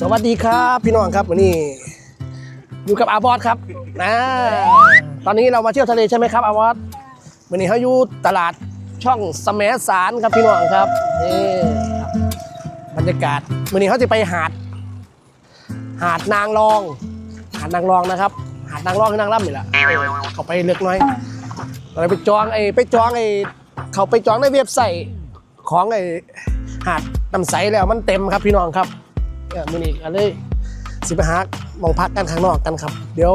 สวัสดีครับพี่น้องครับวันนี้อยู่กับอาบอสครับนะตอนนี้เรามาเที่ยวทะเลใช่ไหมครับอาบอสวันนี้เขาอยู่ตลาดช่องสมสารครับพี่น้องครับนี่บรรยากาศวันนี้เขาจะไปหาด หาดนางรอง หาดนางรองนะครับ หาดนางรองคือนางร่ำนี่แหละเขาไปเลือกน้อยเราไปจองไอ้ไปจองไอ้เขาไปจองในเว็บไซต์ของไอ้หาดน้ำใสแล้วมันเต็มครับพี่น้องครับ เออมือนี้ก็เลยสิไปหามองพักกันข้างนอกกันครับ เดี๋ยว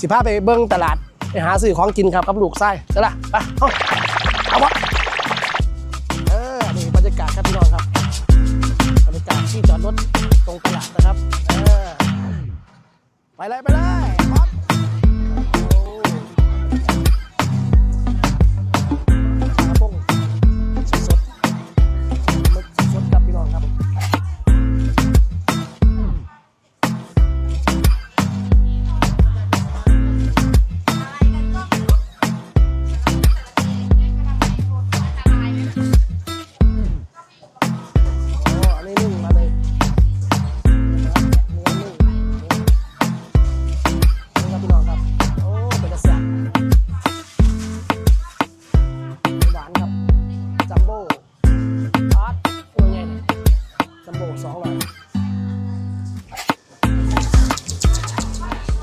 สิพาไปเบิ้งตลาดไปหาซื้อของกินครับกับลูกไส้เดี๋ยวละไปเอาเอาวะเออนี่บรรยากาศครับพี่น้องครับบรรยากาศที่จอดรถตรงตลาดนะครับเออไปเลยไปเลยบอส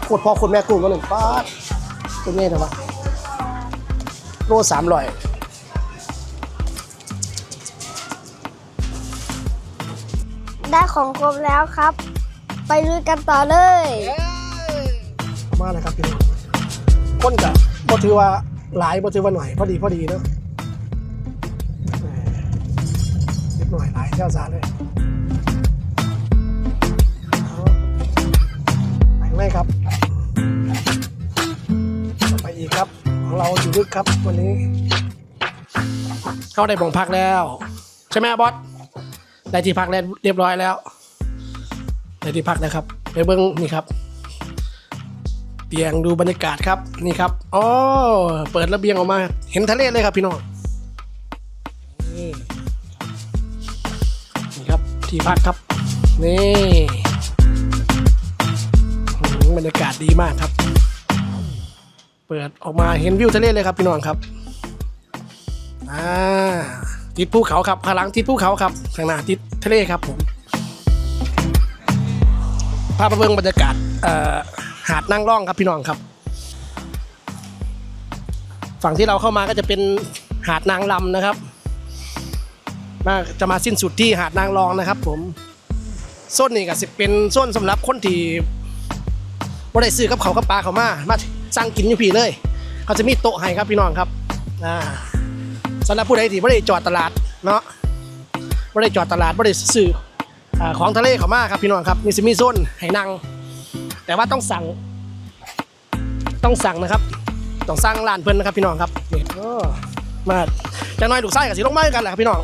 ขวดพ่อขวดแม่กุ้งก็หนึ่งปาร์ทตัวนี้เท่าไหร่โลสามร้อยได้ของครบแล้วครับ ไปลุยกันต่อเลย มาเลยครับพี่น้องคนกะบ่ถือว่าหลายบ่ถือว่าหน่อยพอดีพอดีเนอะแหมนิดหน่อยหลายเจ้าสาเลยเอาไปไหมครับ ของเราอยู่ลึกครับวันนี้เข้าได้บ่งพักแล้ว ใช่ไหมบอสได้ที่พักแล้วเรียบร้อยแล้วได้ที่พักแล้วครับไปเบิ้งนี่ครับ เตียงดูบรรยากาศครับนี่ครับอ๋อเปิดระเบียงออกมา เห็นทะเลเลยครับพี่น้องนี่ครับที่พักครับนี่บรรยากาศดีมากครับ เปิดออกมาเห็นวิวทะเลเลยครับพี่น้องครับอ่าติดภูเขาครับข้างหลังติดภูเขาครับข้างหน้าติดทะเลครับผมภาพเบิ่งบรรยากาศหาดนั่งร่องครับพี่น้องครับ ฝั่งที่เราเข้ามาก็จะเป็นหาดนางลำนะครับมาจะมาสิ้นสุดที่หาดนางรองนะครับ ผมโซนนี้ก็สิเป็นโซนสำหรับคนที่บ่ได้ซื้อกับเขากับปลาเขามามา สั่งกินอยู่พี่เลย เขาจะมีโต๊ะให้ครับพี่น้องครับอ่าสำหรับผู้ใดที่บ่ได้จอดตลาดเนาะบ่ได้จอดตลาดบ่ได้ซื้ออของทะเลเขามาครับพี่น้องครับนี่สิมีโซนให้นั่งแต่ว่าต้องสั่ง ต้องสั่งนะครับ ต้องสั่งร้านเพิ่นนะครับพี่น้องครับนี่มาจะน้อยดูไส้กับสีลงไม้กันแหละครับพี่น้อง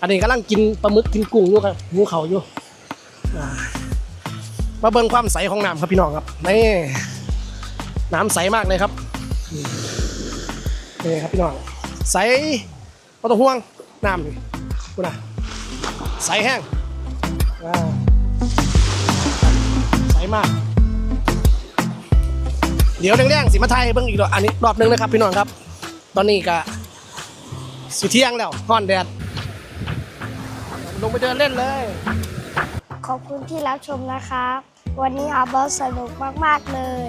อันนี้กำลังกินปลาหมึกกินกุ้งอยู่ครับงูเขาอยู่มาเบิ่งความใสของน้ำครับพี่น้องครับนี่ น้ำใสมากเลยครับนี่ครับพี่น้องใสไม่ต้องห่วงน้ำนี่กูนะใสแห้งอ่าใสมาก เดี๋ยวแรงๆสิมาไทยเบิ่งอีกรอบอันนี้รอบหนึงนะครับพี่น้องครับ ตอนนี้ก็สุเที่ยงแล้วฮ้อนแดด ลงไปเดินเล่นเลย ขอบคุณที่รับชมนะครับ วันนี้อาบอสสนุกมาก ๆ เลย